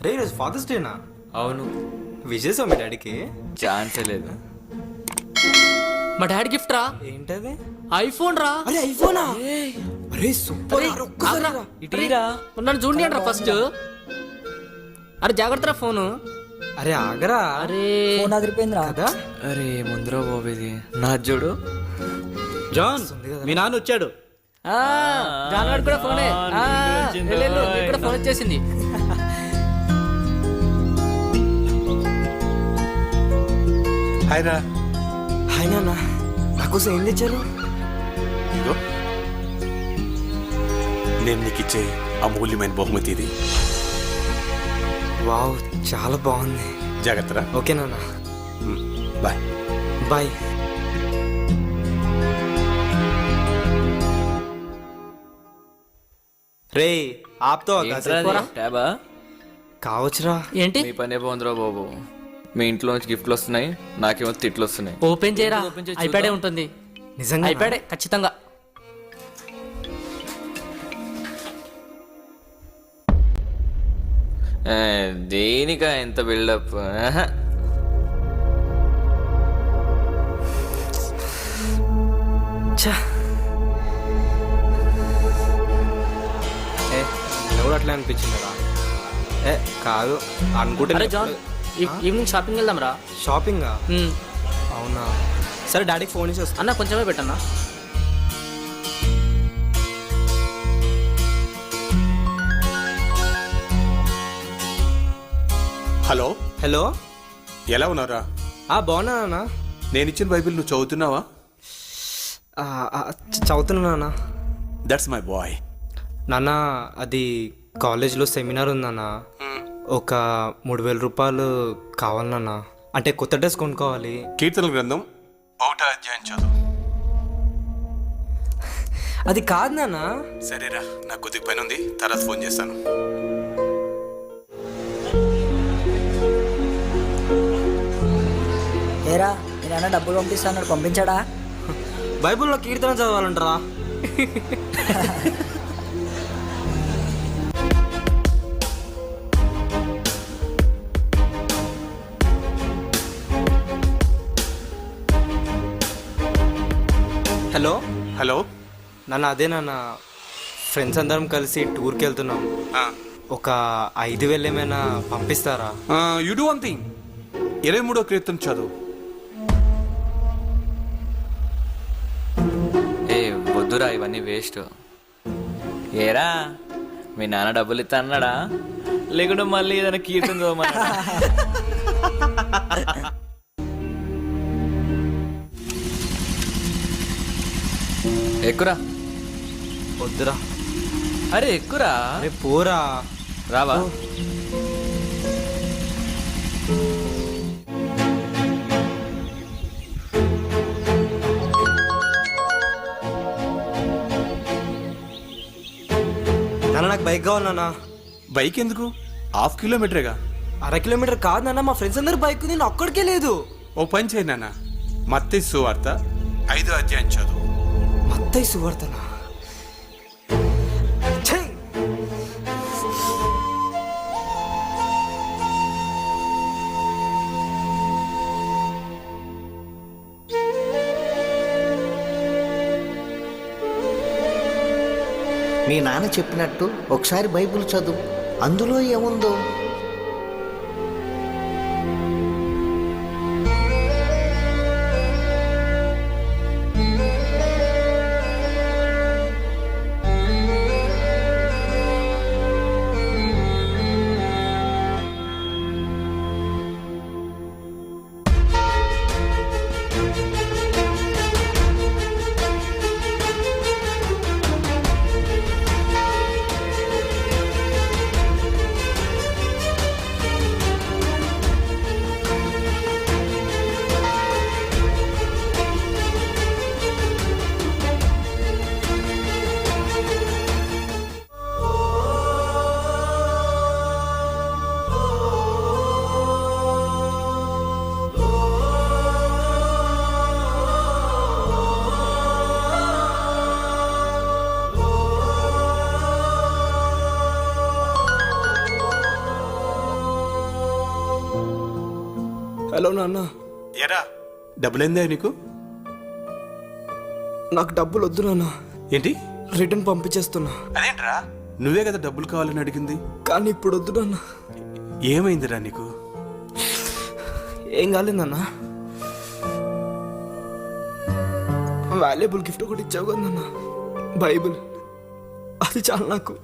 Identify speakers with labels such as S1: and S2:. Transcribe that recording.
S1: రే ఈరోజు ఫాదర్స్ డేనా
S2: అవును
S1: విజయసా మీ డాడీకి
S2: ఛాన్సే లేదు
S3: మా డాడీ గిఫ్ట్ రా
S1: ఏంటది
S3: ఐఫోన్ రా
S1: అరే ఐఫోనా అరే సూపర్
S3: ఆగురా. అరే, నన్ను చూడండి అంటారా ఫస్ట్ అరే జాగ్రత్త రా ఫోను
S1: అరే ఆగరా
S3: అరే
S4: ఫోన్ అదిరిపోయిందిరా
S1: కదా
S2: అరే ముందర బాబేది నా చూడు
S5: జాన్ మీ నాన్న వచ్చాడు
S3: ఆ, జాన్వాడు కూడా ఫోనే కూడా ఫోన్ వచ్చేసింది
S6: హాయ్ రా
S1: హాయ్ నాన్న నాకోసం ఏం తెచ్చారు
S6: ఇదిగో నేను నీకు ఇచ్చే అమూల్యమైన బహుమతి ఇది
S1: వావ్ చాలా బాగుంది
S6: జాగ్రత్తరా
S1: ఓకే నాన్న
S6: బాయ్
S1: బాయ్ రే ఆప్తో కావచ్చురా
S3: ఏంటి
S2: మీ పనే బాగుందిరా బాబు మీ ఇంట్లో నుంచి గిఫ్ట్లు వస్తున్నాయి నాకేమో తిట్లు వస్తున్నాయి.
S3: ఓపెన్ చేయరా? ఐప్యాడే ఉంటుంది.
S1: నిజంగా
S3: ఐప్యాడే ఖచ్చితంగా.
S2: ఏ, దేనికా ఎంత బిల్డప్?
S1: ఎవడు అట్లా అనిపించిందిరా ఏ కాదు అనుకుంటే
S3: ఈవినింగ్ షాపింగ్ వెళ్దాం రా
S1: షాపింగ్. అవునా? సరే డాడీకి ఫోన్ ఇచ్చి వస్తా.
S3: అన్న కొంచెమే పెట్టన్నా.
S6: హలో?
S1: హలో?
S6: ఎలా ఉన్నారా
S1: ఆ బాగున్నా నాన్న.
S6: నేను ఇచ్చిన బైబిల్ నువ్వు చదువుతున్నావా?
S1: చదువుతున్నా నాన్న.
S6: దట్స్ మై బాయ్
S1: నాన్న అది కాలేజ్లో సెమినార్ ఉందన్న ఒక మూడు వేల రూపాయలు కావాలి నాన్న అంటే కొత్త డ్రెస్ కొనుక్కోవాలి.
S6: కీర్తన గ్రంథం ఒకటో అధ్యాయం చదువు.
S1: అది కాదు నాన్న.
S6: సరేరా నాకు కొద్దిగా పని ఉంది. తర్వాత ఫోన్ చేస్తాను.
S4: ఏరా మీ నాన్న డబ్బులు పంపిస్తాడు పంపించాడా?
S1: బైబిల్లో కీర్తన చదవాలంటారా? హలో?
S6: హలో?
S1: నాన్న అదే నాన్న. ఫ్రెండ్స్ అందరం కలిసి టూర్కి వెళ్తున్నాం. ఒక ఐదు వేలు ఏమైనా పంపిస్తారా?
S6: యు డూ వన్ థింగ్ ఇరవై మూడో కీర్తన చదువు.
S2: ఏ వద్దురా ఇవన్నీ వేస్ట్ ఏరా మీ నాన్న డబ్బులు ఇస్తా అన్నాడా లేకుంటే మళ్ళీ ఏదైనా కీర్తన చదవమన్నాడా? ఎక్కురా?
S1: వద్దురా.
S2: అరే ఎక్కురా?
S1: అరే పోరా.
S2: రావా?
S1: నాన్న నాకు బైక్ కావాలి నాన్న.
S6: బైక్ ఎందుకు? హాఫ్ కిలోమీటరేగా?
S1: అర కిలోమీటర్ కాదు నాన్న మా ఫ్రెండ్స్ అందరు బైక్ నేను ఒక్కడికే లేదు.
S6: ఓ పని చేయి నాన్న. మత్తే సువార్త ఐదో అధ్యాయం చదువు.
S1: మత్తయి సువార్తన
S7: మీ నాన్న చెప్పినట్టు ఒకసారి బైబిల్ చదువు. అందులో ఏముందో?
S1: హలో నాన్న.
S6: ఎరా? డబ్బులైందా నీకు?
S1: నాకు డబ్బులు వద్దు నాన్న.
S6: ఏంటి?
S1: రిటర్న్ పంపించేస్తున్నా.
S6: అదేంట్రా? నువ్వే కదా డబ్బులు కావాలని అడిగింది.
S1: కానీ ఇప్పుడు వద్దు నాన్న.
S6: ఏమైందిరా నీకు?
S1: ఏం కాలేదన్న వాల్యుబుల్ గిఫ్ట్ ఒకటి ఇచ్చావు కదా నాన్న. బైబిల్ అది చాలు నాకు.